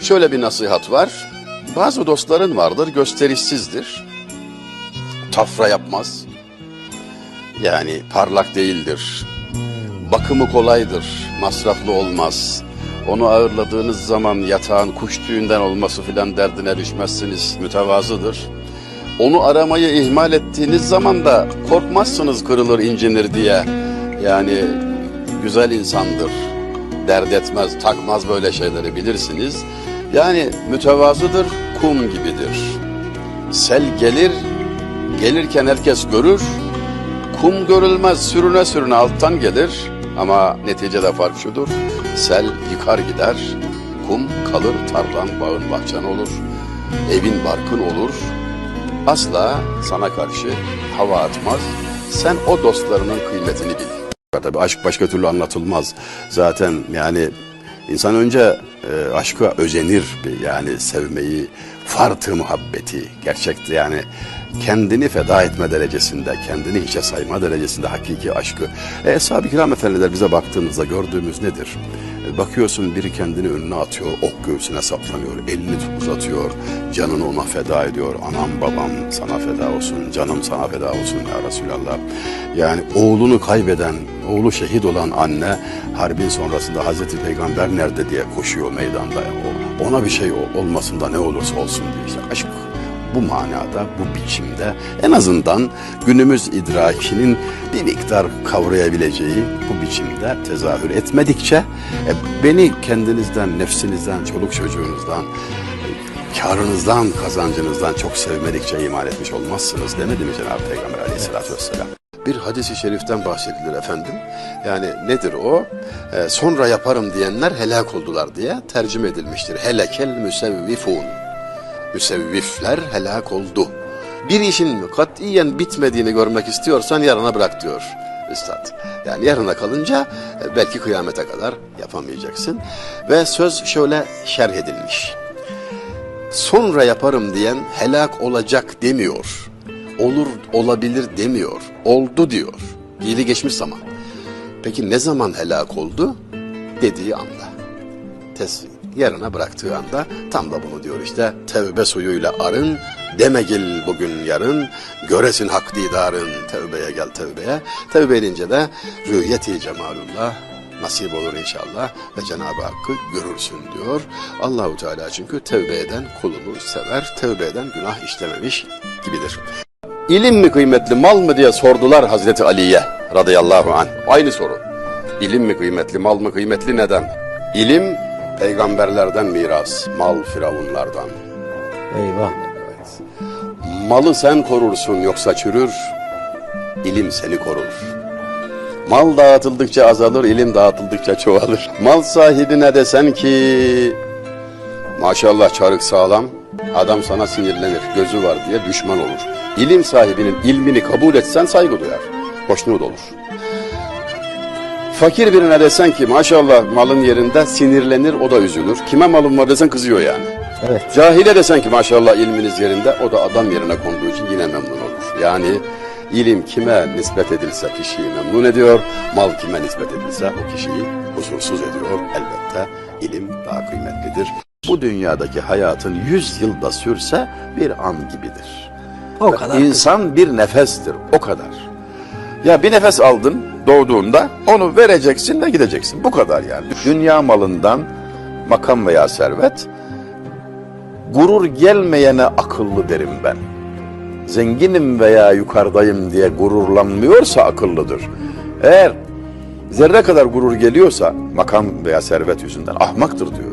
Şöyle bir nasihat var. Bazı dostların vardır gösterişsizdir. Tafra yapmaz. Yani parlak değildir. Bakımı kolaydır, masraflı olmaz. Onu ağırladığınız zaman yatağın kuş tüyünden olması filan derdine düşmezsiniz, mütevazıdır. Onu aramayı ihmal ettiğiniz zaman da korkmazsınız kırılır incinir diye. Yani güzel insandır, dert etmez, takmaz böyle şeyleri bilirsiniz. Yani mütevazıdır, kum gibidir. Sel gelir, gelirken herkes görür, Kum görülmez sürüne sürüne alttan gelir ama neticede fark şudur. Sel yıkar gider, kum kalır tarlan bağın bahçen olur, evin barkın olur. Asla sana karşı hava atmaz. Sen o dostlarının kıymetini bil. Tabii aşk başka türlü anlatılmaz. Zaten yani insan önce e, aşka özenir yani sevmeyi, fartı muhabbeti gerçekte yani kendini feda etme derecesinde, kendini hiçe sayma derecesinde hakiki aşkı. E, Eshab-ı kiram efendiler bize baktığımızda gördüğümüz nedir? E, bakıyorsun biri kendini önüne atıyor, ok göğsüne saplanıyor, elini uzatıyor, canını ona feda ediyor. Anam babam sana feda olsun, canım sana feda olsun ya Resulallah. Yani oğlunu kaybeden, oğlu şehit olan anne harbin sonrasında Hazreti Peygamber nerede diye koşuyor meydanda. Ona bir şey ol- olmasında ne olursa olsun diye işte aşk bu manada, bu biçimde en azından günümüz idrakinin bir miktar kavrayabileceği bu biçimde tezahür etmedikçe e, beni kendinizden, nefsinizden, çoluk çocuğunuzdan, e, karınızdan, kazancınızdan çok sevmedikçe iman etmiş olmazsınız demedi mi Cenab-ı Peygamber aleyhissalatü vesselam? Bir hadisi şeriften bahsedilir efendim. Yani nedir o? E, sonra yaparım diyenler helak oldular diye tercüme edilmiştir. Helekel müsevvifun müsevvifler helak oldu. Bir işin katiyen bitmediğini görmek istiyorsan yarına bırak diyor Üstad. Yani yarına kalınca e, belki kıyamete kadar yapamayacaksın. Ve söz şöyle şerh edilmiş. Sonra yaparım diyen helak olacak demiyor. Olur olabilir demiyor. Oldu diyor. Fiili geçmiş zaman. Peki ne zaman helak oldu? Dediği anda teslim yarına bıraktığı anda tam da bunu diyor işte tevbe suyuyla arın deme gel bugün yarın göresin hak didarın tevbeye gel tevbeye tevbe edince de rüyeti cemalullah nasip olur inşallah ve Cenab-ı Hakk'ı görürsün diyor. Allahu Teala çünkü tevbe eden kulunu sever tevbe eden günah işlememiş gibidir. İlim mi kıymetli mal mı diye sordular Hazreti Ali'ye radıyallahu anh. Aynı soru. İlim mi kıymetli mal mı kıymetli neden? İlim peygamberlerden miras, mal firavunlardan. Eyvah. Malı sen korursun yoksa çürür, ilim seni korur. Mal dağıtıldıkça azalır, ilim dağıtıldıkça çoğalır. Mal sahibine desen ki maşallah çarık sağlam, adam sana sinirlenir, gözü var diye düşman olur. İlim sahibinin ilmini kabul etsen saygı duyar, hoşnut olur. Fakir birine desen ki maşallah malın yerinde sinirlenir o da üzülür. Kime malın var desen kızıyor yani. Evet. Cahile desen ki maşallah ilminiz yerinde o da adam yerine konduğu için yine memnun olur. Yani ilim kime nispet edilse kişiyi memnun ediyor, mal kime nispet edilse o kişiyi huzursuz ediyor. Elbette ilim daha kıymetlidir. Bu dünyadaki hayatın yüz yılda sürse bir an gibidir. O kadar. İnsan bir nefestir, o kadar. Ya bir nefes aldın doğduğunda onu vereceksin ve gideceksin. Bu kadar yani. Dünya malından makam veya servet gurur gelmeyene akıllı derim ben. Zenginim veya yukarıdayım diye gururlanmıyorsa akıllıdır. Eğer zerre kadar gurur geliyorsa makam veya servet yüzünden ahmaktır diyor.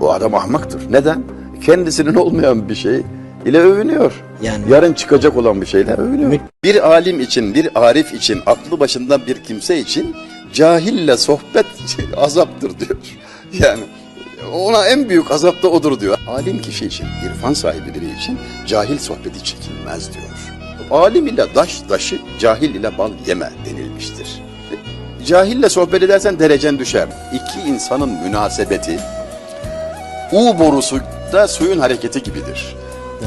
Bu adam ahmaktır. Neden? Kendisinin olmayan bir şey ile övünüyor. Yani- Yarın çıkacak olan bir şeyle övünüyor. Bir alim için, bir arif için, aklı başında bir kimse için cahille sohbet azaptır diyor. Yani ona en büyük azap da odur diyor. Alim kişi için, irfan sahibi biri için cahil sohbeti çekilmez diyor. Alim ile daş daşı, cahil ile bal yeme denilmiştir. Cahille sohbet edersen derecen düşer. İki insanın münasebeti, U borusu da suyun hareketi gibidir.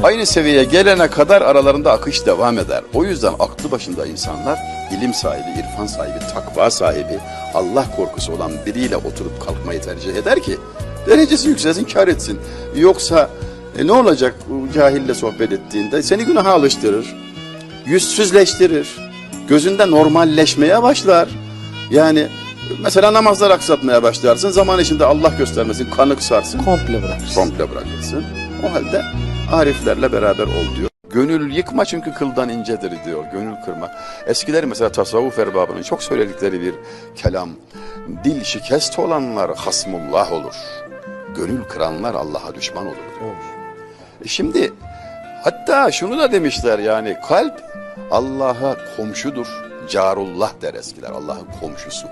Aynı seviyeye gelene kadar aralarında akış devam eder. O yüzden aklı başında insanlar ilim sahibi, irfan sahibi, takva sahibi, Allah korkusu olan biriyle oturup kalkmayı tercih eder ki Derecesi yükselsin, kar etsin. Yoksa e, ne olacak cahille sohbet ettiğinde? Seni günaha alıştırır, yüzsüzleştirir, gözünde normalleşmeye başlar. Yani mesela namazlar aksatmaya başlarsın, zaman içinde Allah göstermesin, kanık sarsın, Komple bırakırsın. komple bırakırsın. O halde ariflerle beraber ol diyor. Gönül yıkma çünkü kıldan incedir diyor. Gönül kırma. Eskiler mesela tasavvuf erbabının çok söyledikleri bir kelam. Dil şikest olanlar hasmullah olur. Gönül kıranlar Allah'a düşman olur diyor. E Şimdi hatta şunu da demişler yani kalp Allah'a komşudur. Carullah der eskiler Allah'ın komşusu.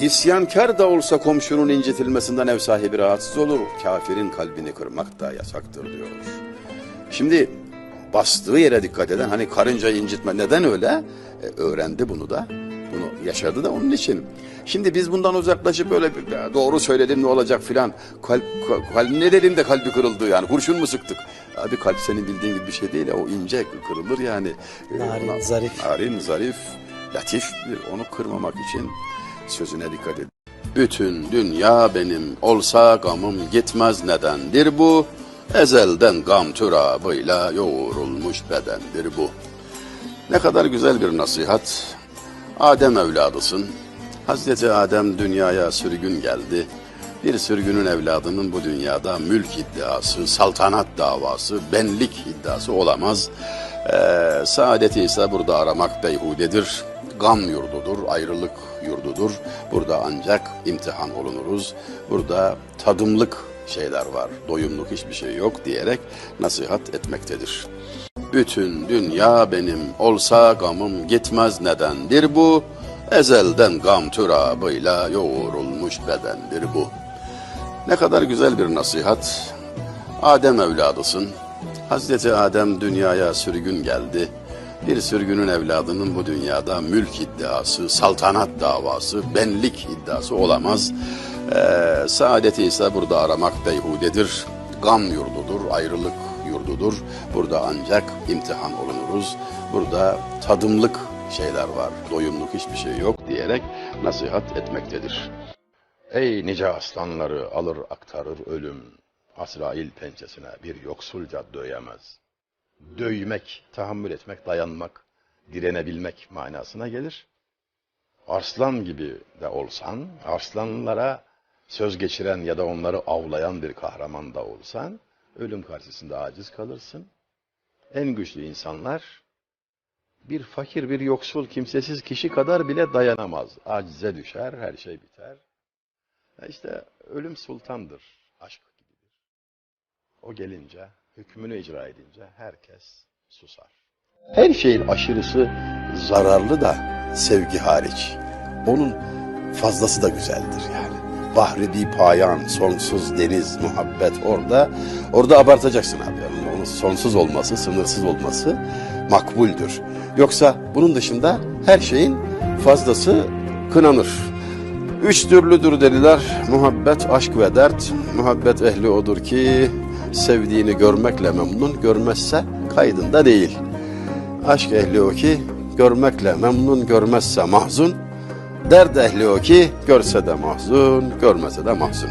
İsyankar da olsa komşunun incitilmesinden ev sahibi rahatsız olur. Kafirin kalbini kırmak da yasaktır diyor. Şimdi bastığı yere dikkat eden hani karıncayı incitme neden öyle? E, öğrendi bunu da. Bunu yaşadı da onun için. Şimdi biz bundan uzaklaşıp böyle doğru söyledim ne olacak filan. Kalp, kalp, ne dedim de kalbi kırıldı yani kurşun mu sıktık? Abi kalp senin bildiğin gibi bir şey değil ya o ince kırılır yani. E, Narin, ona- zarif. Narin, zarif, latiftir. Onu kırmamak için sözüne dikkat edin. Bütün dünya benim olsa gamım gitmez nedendir bu? Ezelden gam türabıyla yoğrulmuş bedendir bu. Ne kadar güzel bir nasihat. Adem evladısın. Hazreti Adem dünyaya sürgün geldi. Bir sürgünün evladının bu dünyada mülk iddiası, saltanat davası, benlik iddiası olamaz. Ee, saadeti ise burada aramak beyhudedir. Gam yurdudur, ayrılık yurdudur. Burada ancak imtihan olunuruz. Burada tadımlık şeyler var, doyumluk hiçbir şey yok diyerek nasihat etmektedir. Bütün dünya benim olsa gamım gitmez nedendir bu? Ezelden gam türabıyla yoğrulmuş bedendir bu. Ne kadar güzel bir nasihat. Adem evladısın. Hazreti Adem dünyaya sürgün geldi. Bir sürgünün evladının bu dünyada mülk iddiası, saltanat davası, benlik iddiası olamaz. Ee, saadeti ise burada aramak beyhudedir. Gam yurdudur, ayrılık yurdudur. Burada ancak imtihan olunuruz. Burada tadımlık şeyler var, doyumluk hiçbir şey yok diyerek nasihat etmektedir. Ey nice aslanları alır aktarır ölüm. Azrail pençesine bir yoksulca döyemez. Dövmek, tahammül etmek, dayanmak, direnebilmek manasına gelir. Arslan gibi de olsan, arslanlara söz geçiren ya da onları avlayan bir kahraman da olsan, ölüm karşısında aciz kalırsın. En güçlü insanlar bir fakir, bir yoksul, kimsesiz kişi kadar bile dayanamaz. Acize düşer, her şey biter. Ya işte ölüm sultandır, aşk gibidir. O gelince, hükmünü icra edince herkes susar. Her şeyin aşırısı zararlı da sevgi hariç. Onun fazlası da güzeldir yani. Bahri bir payan, sonsuz deniz, muhabbet orada. Orada abartacaksın abi. Yani onun sonsuz olması, sınırsız olması makbuldür. Yoksa bunun dışında her şeyin fazlası kınanır. Üç türlüdür dediler. Muhabbet, aşk ve dert. Muhabbet ehli odur ki sevdiğini görmekle memnun, görmezse kaydında değil. Aşk ehli o ki görmekle memnun, görmezse mahzun. Dert ehli o ki görse de mahzun, görmese de mahzun.